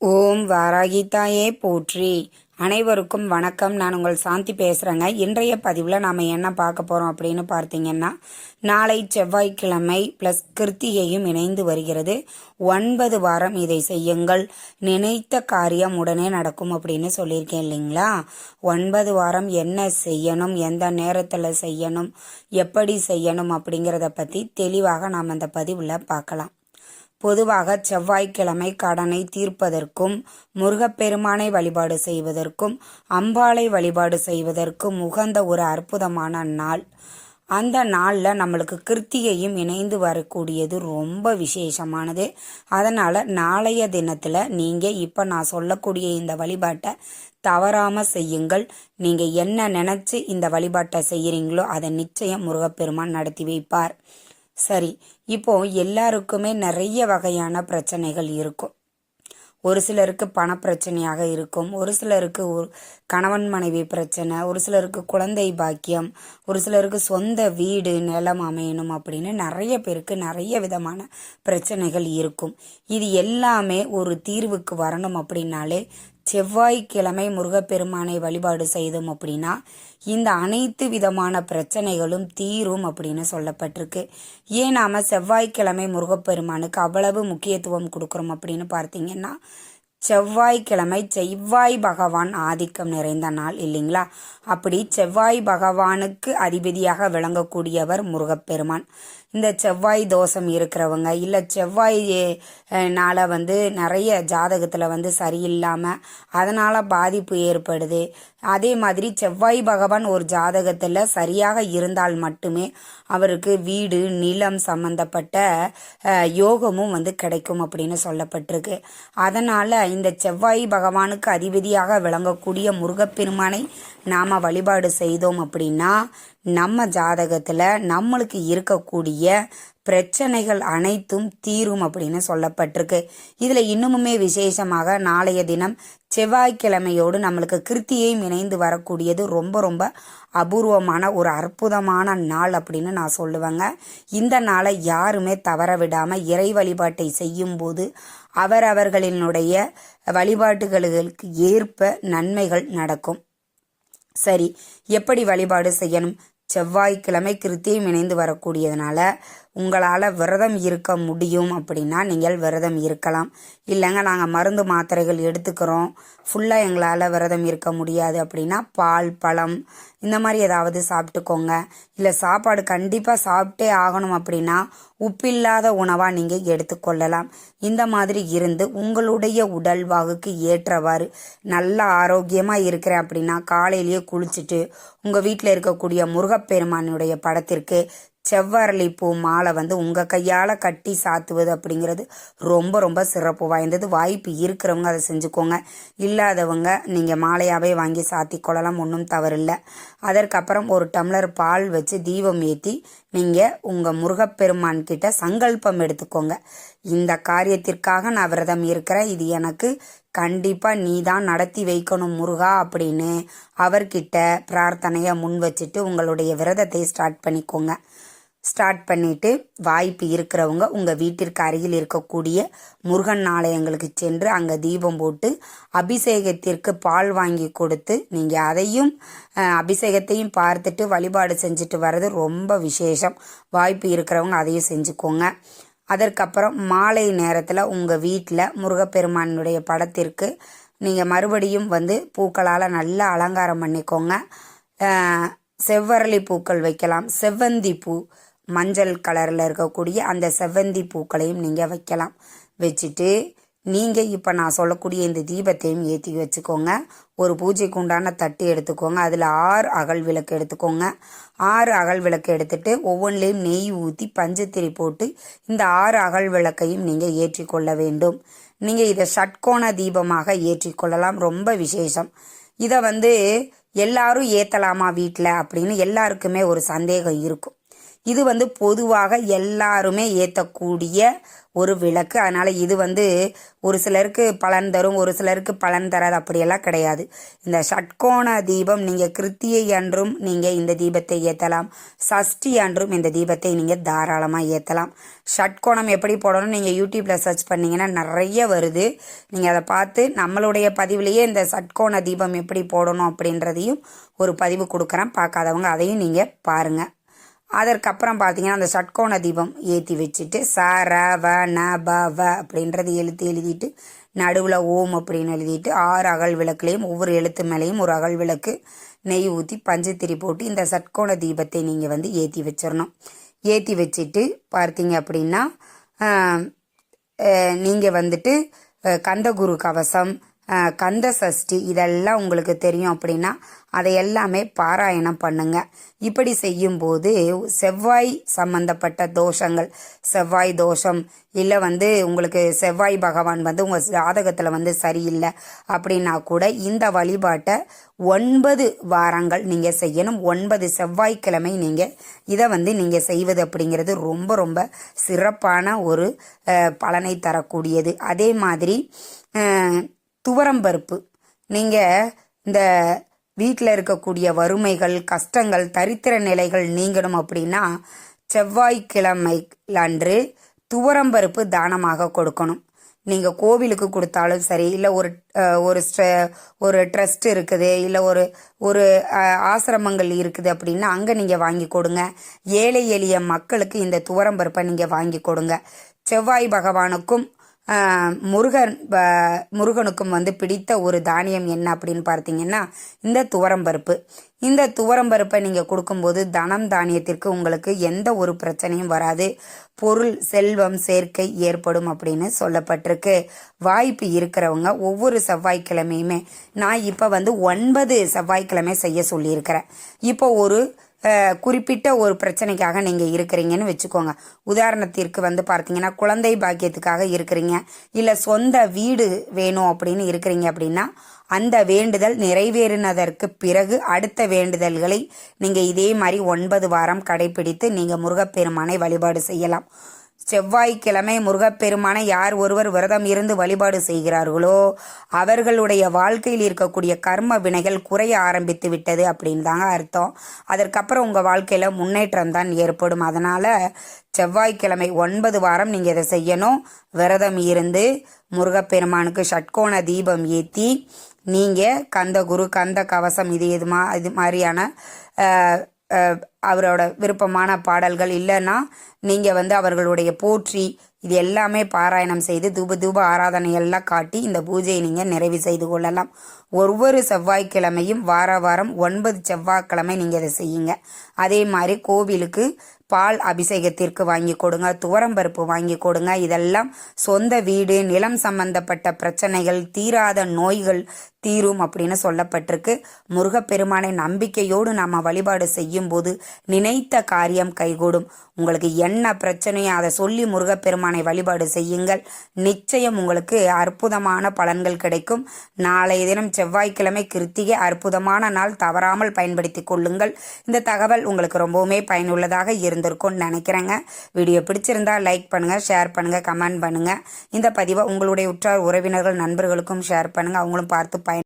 ஓம் வாராகிதாயே போற்றி. அனைவருக்கும் வணக்கம். நான் உங்கள் சாந்தி பேசுகிறேங்க இன்றைய பதிவில் நாம் என்ன பார்க்க போகிறோம் அப்படின்னு பார்த்தீங்கன்னா நாளை செவ்வாய்க்கிழமை ப்ளஸ் கிருத்திகையும் இணைந்து வருகிறது. ஒன்பது வாரம் இதை செய்யுங்கள். நினைத்த காரியம் உடனே நடக்கும் அப்படின்னு சொல்லியிருக்கேன் இல்லைங்களா? ஒன்பது வாரம் என்ன செய்யணும்? எந்த நேரத்தில் செய்யணும்? எப்படி செய்யணும் அப்படிங்கிறத பற்றி தெளிவாக நாம் அந்த பதிவில் பார்க்கலாம். பொதுவாக செவ்வாய்க்கிழமை கடனை தீர்ப்பதற்கும் முருகப்பெருமானை வழிபாடு செய்வதற்கும் அம்பாளை வழிபாடு செய்வதற்கும் உகந்த ஒரு அற்புதமான நாள். அந்த நாளில் நம்மளுக்கு கிருத்திகையும் இணைந்து வரக்கூடியது ரொம்ப விசேஷமானது. அதனால் நாளைய தினத்தில் நீங்கள் இப்போ நான் சொல்லக்கூடிய இந்த வழிபாட்டை தவறாமல் செய்யுங்கள். நீங்கள் என்ன நினச்சி இந்த வழிபாட்டை செய்கிறீங்களோ அதை நிச்சயம் முருகப்பெருமான் நடத்தி வைப்பார். சரி இப்போ எல்லாருக்குமே நிறைய வகையான பிரச்சனைகள் இருக்கும். ஒரு சிலருக்கு பணப்பிரச்சனையாக இருக்கும் ஒரு சிலருக்கு ஒரு கணவன் மனைவி பிரச்சனை ஒரு சிலருக்கு குழந்தை பாக்கியம் ஒரு சிலருக்கு சொந்த வீடு நிலம் அமையணும் அப்படின்னு நிறைய பேருக்கு நிறைய விதமான பிரச்சனைகள் இருக்கும். இது எல்லாமே ஒரு தீர்வுக்கு வரணும் அப்படின்னாலே செவ்வாய்க்கிழமை முருகப்பெருமானை வழிபாடு செய்தோம் அப்படின்னா இந்த அனைத்து விதமான பிரச்சனைகளும் தீரும் அப்படின்னு சொல்லப்பட்டிருக்கு. ஏன் நாம செவ்வாய்க்கிழமை முருகப்பெருமானுக்கு அவ்வளவு முக்கியத்துவம் கொடுக்குறோம் அப்படின்னு பார்த்தீங்கன்னா செவ்வாய்க்கிழமை செவ்வாய் பகவான் ஆதிக்கம் நிறைந்த நாள் இல்லைங்களா? அப்படி செவ்வாய் பகவானுக்கு அதிபதியாக விளங்கக்கூடியவர் முருகப்பெருமான். இந்த செவ்வாய் தோஷம் இருக்கிறவங்க இல்லை செவ்வாய் நாள வந்து நிறைய ஜாதகத்தில் வந்து சரியில்லாமல் அதனால் பாதிப்பு ஏற்படுது. அதே மாதிரி செவ்வாய் பகவான் ஒரு ஜாதகத்தில் சரியாக இருந்தால் மட்டுமே அவருக்கு வீடு நிலம் சம்பந்தப்பட்ட யோகமும் வந்து கிடைக்கும் அப்படின்னு சொல்லப்பட்டிருக்கு. அதனால் இந்த செவ்வாய் பகவானுக்கு அதிபதியாக விளங்கக்கூடிய முருகப்பெருமானை நாம் வழிபாடு செய்தோம் அப்படின்னா நம்ம ஜாதகத்தில் நம்மளுக்கு இருக்கக்கூடிய பிரச்சனைகள் அனைத்தும் தீரும் அப்படின்னு சொல்லப்பட்டிருக்கு. இதில் இன்னுமுமே விசேஷமாக நாளைய தினம் செவ்வாய்க்கிழமையோடு நம்மளுக்கு கிருத்தியையும் இணைந்து வரக்கூடியது ரொம்ப ரொம்ப அபூர்வமான ஒரு அற்புதமான நாள் அப்படின்னு நான் சொல்லுவேங்க. இந்த நாளை யாருமே தவற விடாமல் இறை வழிபாட்டை செய்யும்போது அவரவர்களினுடைய வழிபாட்டுகளுக்கு ஏற்ப நன்மைகள் நடக்கும். சரி எப்படி வழிபாடு செய்யணும்? செவ்வாய்க்கிழமை கிருத்தியும் இணைந்து வரக்கூடியதுனால உங்களால் விரதம் இருக்க முடியும் அப்படின்னா நீங்கள் விரதம் இருக்கலாம். இல்லைங்க நாங்கள் மருந்து மாத்திரைகள் எடுத்துக்கிறோம். ஃபுல்லாக எங்களால் விரதம் இருக்க முடியாது அப்படின்னா பால் பழம் இந்த மாதிரி ஏதாவது சாப்பிட்டுக்கோங்க. இல்லை சாப்பாடு கண்டிப்பாக சாப்பிட்டே ஆகணும் அப்படின்னா உப்பில்லாத உணவாக நீங்கள் எடுத்துக்கொள்ளலாம். இந்த மாதிரி இருந்து உங்களுடைய உடல் வாகுக்கு ஏற்றவாறு நல்ல ஆரோக்கியமாக இருக்கிறேன் அப்படின்னா காலையிலேயே குளிச்சுட்டு உங்கள் வீட்டில் இருக்கக்கூடிய முருகப்பெருமானுடைய படத்திற்கு செவ்வரளி பூ மாலை வந்து உங்கள் கையால் கட்டி சாத்துவது அப்படிங்கிறது ரொம்ப ரொம்ப சிறப்பு வாய்ந்தது. வாய்ப்பு இருக்கிறவங்க அதை செஞ்சுக்கோங்க. இல்லாதவங்க நீங்கள் மாலையாகவே வாங்கி சாத்தி கொள்ளலாம் ஒன்றும் தவறில்லை. அதற்கப்புறம் ஒரு டம்ளர் பால் வச்சு தீபம் ஏற்றி நீங்கள் உங்கள் முருகப்பெருமான் கிட்ட சங்கல்பம் எடுத்துக்கோங்க. இந்த காரியத்திற்காக நான் விரதம் இருக்கிறேன். இது எனக்கு கண்டிப்பாக நீ தான் நடத்தி வைக்கணும் முருகா அப்படின்னு அவர்கிட்ட பிரார்த்தனையை முன் வச்சுட்டு உங்களுடைய விரதத்தை ஸ்டார்ட் பண்ணிக்கோங்க. ஸ்டார்ட் பண்ணிட்டு வாய்ப்பு இருக்கிறவங்க உங்கள் வீட்டிற்கு அருகில் இருக்கக்கூடிய முருகன் ஆலயங்களுக்கு சென்று அங்கே தீபம் போட்டு அபிஷேகத்திற்கு பால் வாங்கி கொடுத்து நீங்கள் அதையும் அபிஷேகத்தையும் பார்த்துட்டு வழிபாடு செஞ்சுட்டு வர்றது ரொம்ப விசேஷம். வாய்ப்பு இருக்கிறவங்க அதையும் செஞ்சுக்கோங்க. அதற்கப்புறம் மாலை நேரத்தில் உங்கள் வீட்டில் முருகப்பெருமானுடைய படத்திற்கு நீங்கள் மறுபடியும் வந்து பூக்களால் நல்லா அலங்காரம் பண்ணிக்கோங்க. செவ்வரளி பூக்கள் வைக்கலாம். செவ்வந்தி பூ மஞ்சள் கலரில் இருக்கக்கூடிய அந்த செவ்வந்தி பூக்களையும் நீங்கள் வைக்கலாம். வச்சுட்டு நீங்கள் இப்போ நான் சொல்லக்கூடிய இந்த தீபத்தையும் ஏற்றி வச்சுக்கோங்க. ஒரு பூஜைக்கு உண்டான தட்டு எடுத்துக்கோங்க. அதில் ஆறு அகல் விளக்கு எடுத்துக்கோங்க. ஆறு அகல் விளக்கு எடுத்துட்டு ஒவ்வொன்றிலையும் நெய் ஊற்றி பஞ்சத்திரி போட்டு இந்த ஆறு அகல் விளக்கையும் நீங்கள் ஏற்றிக்கொள்ள வேண்டும். நீங்கள் இதை ஷட்கோண தீபமாக ஏற்றிக்கொள்ளலாம் ரொம்ப விசேஷம். இதை வந்து எல்லாரும் ஏற்றலாமா வீட்டில் அப்படின்னு எல்லாருக்குமே ஒரு சந்தேகம் இருக்கும். இது வந்து பொதுவாக எல்லாருமே ஏற்றக்கூடிய ஒரு விளக்கு. அதனால் இது வந்து ஒரு சிலருக்கு பலன் தரும் ஒரு சிலருக்கு பலன் தராது. அப்படியெல்லாம் கிடையாது. இந்த ஷட்கோண தீபம் நீங்கள் கிருத்தியை அன்றும் நீங்கள் இந்த தீபத்தை ஏற்றலாம் சஷ்டி அன்றும் இந்த தீபத்தை நீங்கள் தாராளமாக ஏற்றலாம் ஷட்கோணம் எப்படி போடணும் நீங்கள் யூடியூப்பில் சர்ச் பண்ணிங்கன்னா நிறைய வருது. நீங்கள் அதை பார்த்து நம்மளுடைய பதிவுலேயே இந்த சட்கோண தீபம் எப்படி போடணும் அப்படின்றதையும் ஒரு பதிவு கொடுக்குறேன். பார்க்காதவங்க அதையும் நீங்கள் பாருங்கள் அதற்கப்புறம் பார்த்தீங்கன்னா அந்த சட்கோண தீபம் ஏற்றி வச்சுட்டு ச ர வ ந ப வ அப்படின்றது எழுத்து எழுதிட்டு நடுவில் ஓம் அப்படின்னு எழுதிட்டு ஆறு அகல் விளக்குலேயும் ஒவ்வொரு எழுத்து மேலேயும் ஒரு அகல் விளக்கு நெய் ஊற்றி பஞ்சத்திரி போட்டு இந்த சட்கோண தீபத்தை நீங்கள் வந்து ஏற்றி வச்சிடணும் ஏற்றி வச்சுட்டு பார்த்தீங்க அப்படின்னா நீங்கள் வந்துட்டு கந்தகுரு கவசம் கந்த சஷ்டி இதெல்லாம் உங்களுக்கு தெரியும் அப்படின்னா அதை எல்லாமே பாராயணம் பண்ணுங்க. இப்படி செய்யும்போது செவ்வாய் சம்பந்தப்பட்ட தோஷங்கள் செவ்வாய் தோஷம் இல்லை வந்து உங்களுக்கு செவ்வாய் பகவான் வந்து உங்கள் ஜாதகத்தில் வந்து சரியில்லை அப்படின்னா கூட இந்த வழிபாட்டை ஒன்பது வாரங்கள் நீங்கள் செய்யணும். ஒன்பது செவ்வாய்க்கிழமை நீங்கள் இதை வந்து நீங்கள் செய்வது அப்படிங்கிறது ரொம்ப ரொம்ப சிறப்பான ஒரு பலனை தரக்கூடியது. அதே மாதிரி துவரம் பருப்பு. நீங்கள் இந்த வீட்டில் இருக்கக்கூடிய வறுமைகள் கஷ்டங்கள் தரித்திர நிலைகள் நீங்கணும் அப்படின்னா செவ்வாய்க்கிழமை அன்று துவரம்பருப்பு தானமாக கொடுக்கணும். நீங்கள் கோவிலுக்கு கொடுத்தாலும் சரி இல்லை ஒரு ஒரு ஸ்ட்ர- ஒரு ட்ரஸ்ட் இருக்குது இல்லை ஒரு ஒரு ஆசிரமங்கள் இருக்குது அப்படின்னா அங்கே நீங்கள் வாங்கி கொடுங்க. ஏழை எளிய மக்களுக்கு இந்த துவரம்பருப்பை நீங்கள் வாங்கி கொடுங்க. செவ்வாய் பகவானுக்கும் முருகன் ப- முருகனுக்கும் வந்து பிடித்த ஒரு தானியம் என்ன அப்படின்னு பார்த்தீங்கன்னா இந்த துவரம்பருப்பு இந்த துவரம்பருப்பை நீங்கள் கொடுக்கும்போது தனம் தானியத்திற்கு உங்களுக்கு எந்த ஒரு பிரச்சனையும் வராது. பொருள் செல்வம் சேர்க்கை ஏற்படும் அப்படின்னு சொல்லப்பட்டிருக்கு. வாய்ப்பு இருக்கிறவங்க ஒவ்வொரு செவ்வாய்க்கிழமையுமே நான் இப்போ வந்து ஒன்பது செவ்வாய்க்கிழமை செய்ய சொல்லியிருக்கிறேன். இப்போ ஒரு குறிப்பிட்ட ஒரு பிரச்சனைக்காக நீங்கள் இருக்கிறீங்கன்னு வச்சுக்கோங்க. உதாரணத்திற்கு வந்து பார்த்தீங்கன்னா குழந்தை பாக்கியத்துக்காக இருக்கிறீங்க. இல்லை சொந்த வீடு வேணும் அப்படின்னு இருக்கிறீங்க அப்படின்னா அந்த வேண்டுதல் நிறைவேறினதற்கு பிறகு அடுத்த வேண்டுதல்களை நீங்கள் இதே மாதிரி ஒன்பது வாரம் கடைபிடித்து நீங்கள் முருகப்பெருமானை வழிபாடு செய்யலாம். செவ்வாய்க்கிழமை முருகப்பெருமானை யார் ஒருவர் விரதம் இருந்து வழிபாடு செய்கிறார்களோ அவர்களுடைய வாழ்க்கையில் இருக்கக்கூடிய கர்ம வினைகள் குறைய ஆரம்பித்து விட்டது அப்படின்னு தாங்க அர்த்தம். அதற்கப்புறம் உங்கள் வாழ்க்கையில் முன்னேற்றம் தான் ஏற்படும். அதனால் செவ்வாய்க்கிழமை ஒன்பது வாரம் நீங்கள் இதை செய்யணும். விரதம் இருந்து முருகப்பெருமானுக்கு ஷட்கோண தீபம் ஏற்றி நீங்கள் கந்த குரு கந்த கவசம் இது இது மா இது மாதிரியான அவரோட விருப்பமான பாடல்கள் இல்லைன்னா நீங்கள் வந்து அவர்களுடைய போற்றி இது எல்லாமே பாராயணம் செய்து தூப தூப ஆராதனையெல்லாம் காட்டி இந்த பூஜையை நீங்கள் நிறைவு செய்து கொள்ளலாம். ஒவ்வொரு செவ்வாய்க்கிழமையும் வார வாரம் ஒன்பது செவ்வாய்க்கிழமை நீங்கள் இதை செய்யுங்க. அதே மாதிரி கோவிலுக்கு பால் அபிஷேகத்திற்கு வாங்கி கொடுங்க துவரம்பருப்பு வாங்கி கொடுங்க. இதெல்லாம் சொந்த வீடு நிலம் சம்பந்தப்பட்ட பிரச்சனைகள் தீராத நோய்கள் தீரும் அப்படின்னு சொல்லப்பட்டிருக்கு. முருகப்பெருமானை நம்பிக்கையோடு நாம் வழிபாடு செய்யும் போது நினைத்த காரியம் கைகூடும். உங்களுக்கு என்ன பிரச்சனையோ அதை சொல்லி முருகப்பெருமானை வழிபாடு செய்யுங்கள். நிச்சயம் உங்களுக்கு அற்புதமான பலன்கள் கிடைக்கும். நாளைய தினம் செவ்வாய்க்கிழமை கிருத்திகை அற்புதமான நாள். தவறாமல் பயன்படுத்தி கொள்ளுங்கள். இந்த தகவல் உங்களுக்கு ரொம்பவுமே பயனுள்ளதாக இருந்திருக்கும்னு நினைக்கிறேங்க. வீடியோ பிடிச்சிருந்தா லைக் பண்ணுங்க ஷேர் பண்ணுங்க கமெண்ட் பண்ணுங்க. இந்த பதிவை உங்களுடைய உற்றார் உறவினர்கள் நண்பர்களுக்கும் ஷேர் பண்ணுங்க. அவங்களும் பார்த்து பயன்